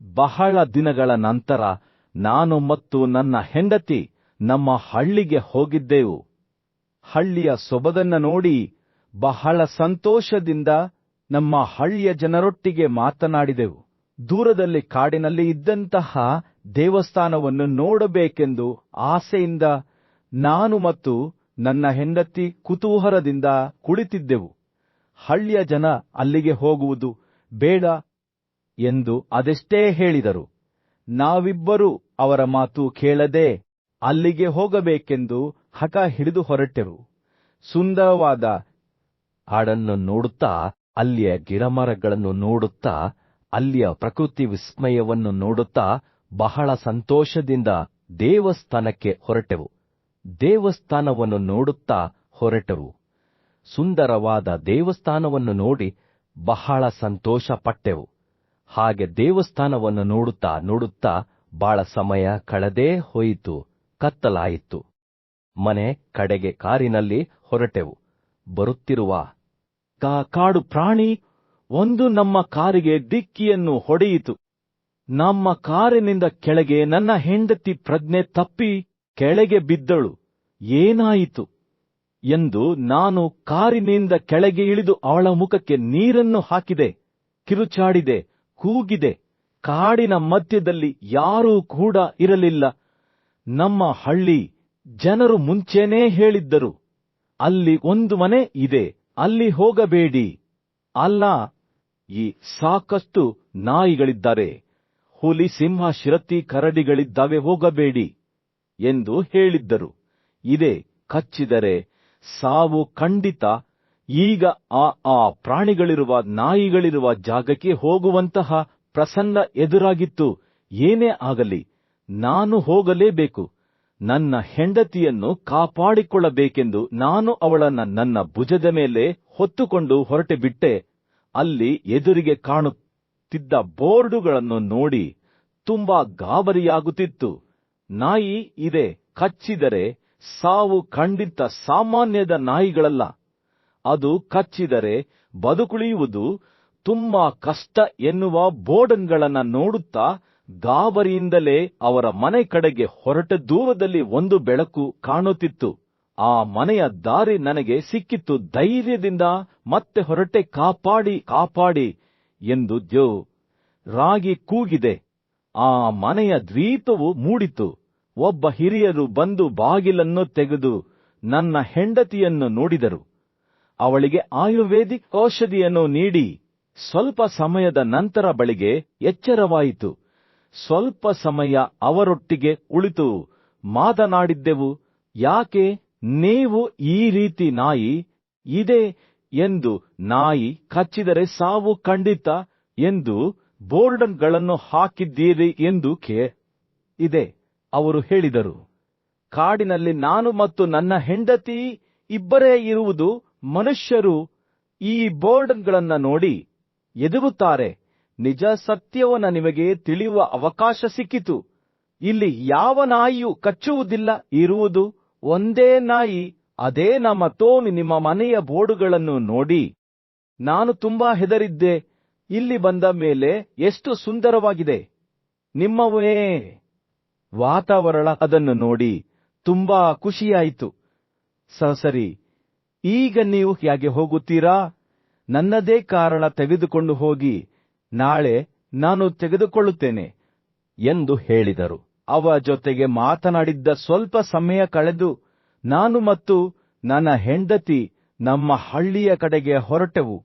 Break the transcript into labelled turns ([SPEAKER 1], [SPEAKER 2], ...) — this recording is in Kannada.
[SPEAKER 1] ಬಹಳ ದಿನಗಳ ನಂತರ ನಾನು ಮತ್ತು ನನ್ನ ಹೆಂಡತಿ ನಮ್ಮ ಹಳ್ಳಿಗೆ ಹೋಗಿದ್ದೆವು. ಹಳ್ಳಿಯ ಸೊಬದನ್ನು ನೋಡಿ ಬಹಳ ಸಂತೋಷದಿಂದ ನಮ್ಮ ಹಳ್ಳಿಯ ಜನರೊಟ್ಟಿಗೆ ಮಾತನಾಡಿದೆವು. ದೂರದಲ್ಲಿ ಕಾಡಿನಲ್ಲಿ ಇದ್ದಂತಹ ದೇವಸ್ಥಾನವನ್ನು ನೋಡಬೇಕೆಂದು ಆಸೆಯಿಂದ ನಾನು ಮತ್ತು ನನ್ನ ಹೆಂಡತಿ ಕುತೂಹಲದಿಂದ ಕುಳಿತಿದ್ದೆವು. ಹಳ್ಳಿಯ ಜನ ಅಲ್ಲಿಗೆ ಹೋಗುವುದು ಬೇಡ ಎಂದು ಅದೆಷ್ಟೇ ಹೇಳಿದರು. ನಾವಿಬ್ಬರೂ ಅವರ ಮಾತು ಕೇಳದೆ ಅಲ್ಲಿಗೆ ಹೋಗಬೇಕೆಂದು ಹಠ ಹಿಡಿದು ಹೊರಟೆವು. ಸುಂದರವಾದ ಹಾಡನ್ನು ನೋಡುತ್ತಾ, ಅಲ್ಲಿಯ ಗಿಡಮರಗಳನ್ನು ನೋಡುತ್ತಾ, ಅಲ್ಲಿಯ ಪ್ರಕೃತಿ ವಿಸ್ಮಯವನ್ನು ನೋಡುತ್ತಾ ಬಹಳ ಸಂತೋಷದಿಂದ ದೇವಸ್ಥಾನಕ್ಕೆ ಹೊರಟೆವು. ದೇವಸ್ಥಾನವನ್ನು ನೋಡುತ್ತಾ ಹೊರಟೆವು. ಸುಂದರವಾದ ದೇವಸ್ಥಾನವನ್ನು ನೋಡಿ ಬಹಳ ಸಂತೋಷ ಪಟ್ಟೆವು ಹಾಗೆ ದೇವಸ್ಥಾನವನ್ನು ನೋಡುತ್ತಾ ನೋಡುತ್ತಾ ಬಹಳ ಸಮಯ ಕಳೆದೇ ಹೋಯಿತು, ಕತ್ತಲಾಯಿತು. ಮನೆ ಕಡೆಗೆ ಕಾರಿನಲ್ಲಿ ಹೊರಟೆವು. ಬರುತ್ತಿರುವ ಕಾಡು ಪ್ರಾಣಿ, ಒಂದು ನಮ್ಮ ಕಾರಿಗೆ ಡಿಕ್ಕಿಯನ್ನು ಹೊಡೆಯಿತು. ನಮ್ಮ ಕಾರಿನಿಂದ ಕೆಳಗೆ ನನ್ನ ಹೆಂಡತಿ ಪ್ರಜ್ಞೆ ತಪ್ಪಿ ಕೆಳಗೆ ಬಿದ್ದಳು. ಏನಾಯಿತು? ಎಂದು ನಾನು ಕಾರಿನಿಂದ ಕೆಳಗೆ ಇಳಿದು ಅವಳ ಮುಖಕ್ಕೆ ನೀರನ್ನು ಹಾಕಿದೆ, ಕಿರುಚಾಡಿದೆ. ಕೂಗಿದೆ. ಕಾಡಿನ ಮಧ್ಯದಲ್ಲಿ ಯಾರೂ ಕೂಡ ಇರಲಿಲ್ಲ. ನಮ್ಮ ಹಳ್ಳಿ ಜನರು ಮುಂಚೆನೇ ಹೇಳಿದ್ದರು. ಅಲ್ಲಿ ಒಂದು ಮನೆ ಇದೆ, ಅಲ್ಲಿ ಹೋಗಬೇಡಿ. ಅಲ್ಲ, ಈ ಸಾಕಷ್ಟು ನಾಯಿಗಳಿದ್ದಾರೆ. ಹುಲಿ, ಸಿಂಹ, ಶಿರತಿ, ಕರಡಿಗಳಿದ್ದಾವೆ, ಹೋಗಬೇಡಿ ಎಂದು ಹೇಳಿದ್ದರು. ಇದೆ ಕಚ್ಚಿದರೆ ಸಾವು ಖಂಡಿತ ಈಗ ಆ ಆ ಪ್ರಾಣಿಗಳಿರುವ ನಾಯಿಗಳಿರುವ ಜಾಗಕ್ಕೆ ಹೋಗುವಂತಹ ಪ್ರಸನ್ನ ಎದುರಾಗಿತ್ತು. ಏನೇ ಆಗಲಿ, ನಾನು ಹೋಗಲೇಬೇಕು. ನನ್ನ ಹೆಂಡತಿಯನ್ನು ಕಾಪಾಡಿಕೊಳ್ಳಬೇಕೆಂದು ನಾನು ಅವಳನ್ನ ನನ್ನ ಭುಜದ ಮೇಲೆ ಹೊತ್ತುಕೊಂಡು ಹೊರಟೆ ಬಿಟ್ಟೆ. ಅಲ್ಲಿ ಎದುರಿಗೆ ಕಾಣುತ್ತಿದ್ದ ಬೋರ್ಡುಗಳನ್ನು ನೋಡಿ ತುಂಬಾ ಗಾಬರಿಯಾಗುತ್ತಿತ್ತು. ನಾಯಿ ಇದೆ, ಕಚ್ಚಿದರೆ ಸಾವು ಖಂಡಿತ ಸಾಮಾನ್ಯದ ನಾಯಿಗಳಲ್ಲ. ಅದು ಕಚ್ಚಿದರೆ ಬದುಕುಳಿಯುವುದು ತುಂಬಾ ಕಷ್ಟ ಎನ್ನುವ ಬೋರ್ಡನ್ಗಳನ್ನು ನೋಡುತ್ತಾ ಗಾಬರಿಯಿಂದಲೇ ಅವರ ಮನೆ ಕಡೆಗೆ ಹೊರಟ ದೂರದಲ್ಲಿ ಒಂದು ಬೆಳಕು ಕಾಣುತ್ತಿತ್ತು. ಆ ಮನೆಯ ದಾರಿ ನನಗೆ ಸಿಕ್ಕಿತ್ತು. ಧೈರ್ಯದಿಂದ ಮತ್ತೆ ಹೊರಟೆ ಕಾಪಾಡಿ ಕಾಪಾಡಿ ಎಂದು ದ್ಯೋ ರಾಗಿ ಕೂಗಿದೆ. ಆ ಮನೆಯ ದ್ವೀಪವು ಮೂಡಿತು. ಒಬ್ಬ ಹಿರಿಯರು ಬಂದು ಬಾಗಿಲನ್ನು ತೆಗೆದು ನನ್ನ ಹೆಂಡತಿಯನ್ನು ನೋಡಿದರು. ಅವಳಿಗೆ ಆಯುರ್ವೇದಿಕ್ ಔಷಧಿಯನ್ನು ನೀಡಿ ಸ್ವಲ್ಪ ಸಮಯದ ನಂತರ ಬಳಿಗೆ ಎಚ್ಚರವಾಯಿತು. ಸ್ವಲ್ಪ ಸಮಯ ಅವರೊಟ್ಟಿಗೆ ಉಳಿತು ಮಾತನಾಡಿದ್ದೆವು, ಯಾಕೆ ನೀವು ಈ ರೀತಿ ನಾಯಿ ಇದೆ ಎಂದು ನಾಯಿ ಕಚ್ಚಿದರೆ ಸಾವು ಖಂಡಿತ ಎಂದು ಬೋರ್ಡನ್ಗಳನ್ನು ಹಾಕಿದ್ದೀರಿ ಎಂದು ಇದೆ, ಅವರು ಹೇಳಿದರು. ಕಾಡಿನಲ್ಲಿ ನಾನು ಮತ್ತು ನನ್ನ ಹೆಂಡತಿ ಇಬ್ಬರೇ ಇರುವುದು ಮನುಷ್ಯರು ಈ ಬೋರ್ಡ್ಗಳನ್ನು ನೋಡಿ ಎದುಗುತ್ತಾರೆ. ನಿಜ ಸತ್ಯವನ್ನು ನಿಮಗೆ ತಿಳಿಯುವ ಅವಕಾಶ ಸಿಕ್ಕಿತು. ಇಲ್ಲಿ ಯಾವ ನಾಯಿಯೂ ಕಚ್ಚುವುದಿಲ್ಲ, ಇರುವುದು ಒಂದೇ ನಾಯಿ, ಅದೇ ನಮ್ಮ ತೋಮಿ ನಿಮ್ಮ ಮನೆಯ ಬೋರ್ಡುಗಳನ್ನು ನೋಡಿ. ನಾನು ತುಂಬಾ ಹೆದರಿದ್ದೆ. ಇಲ್ಲಿ ಬಂದ ಮೇಲೆ ಎಷ್ಟು ಸುಂದರವಾಗಿದೆ. ನಿಮ್ಮವೇ ವಾತಾವರಣ ಅದನ್ನು ನೋಡಿ ತುಂಬಾ ಖುಷಿಯಾಯಿತು. ಸರಿ ಈಗ ನೀವು ಹೇಗೆ ಹೋಗುತ್ತೀರಾ? ನನ್ನದೇ ಕಾರಣ ತೆಗೆದುಕೊಂಡು ಹೋಗಿ ನಾಳೆ ನಾನು ತೆಗೆದುಕೊಳ್ಳುತ್ತೇನೆ ಎಂದು ಹೇಳಿದರು. ಅವ ಜೊತೆಗೆ ಮಾತನಾಡಿದ್ದ ಸ್ವಲ್ಪ ಸಮಯ ಕಳೆದು ನಾನು ಮತ್ತು ನನ್ನ ಹೆಂಡತಿ ನಮ್ಮ ಹಳ್ಳಿಯ ಕಡೆಗೆ ಹೊರಟೆವು.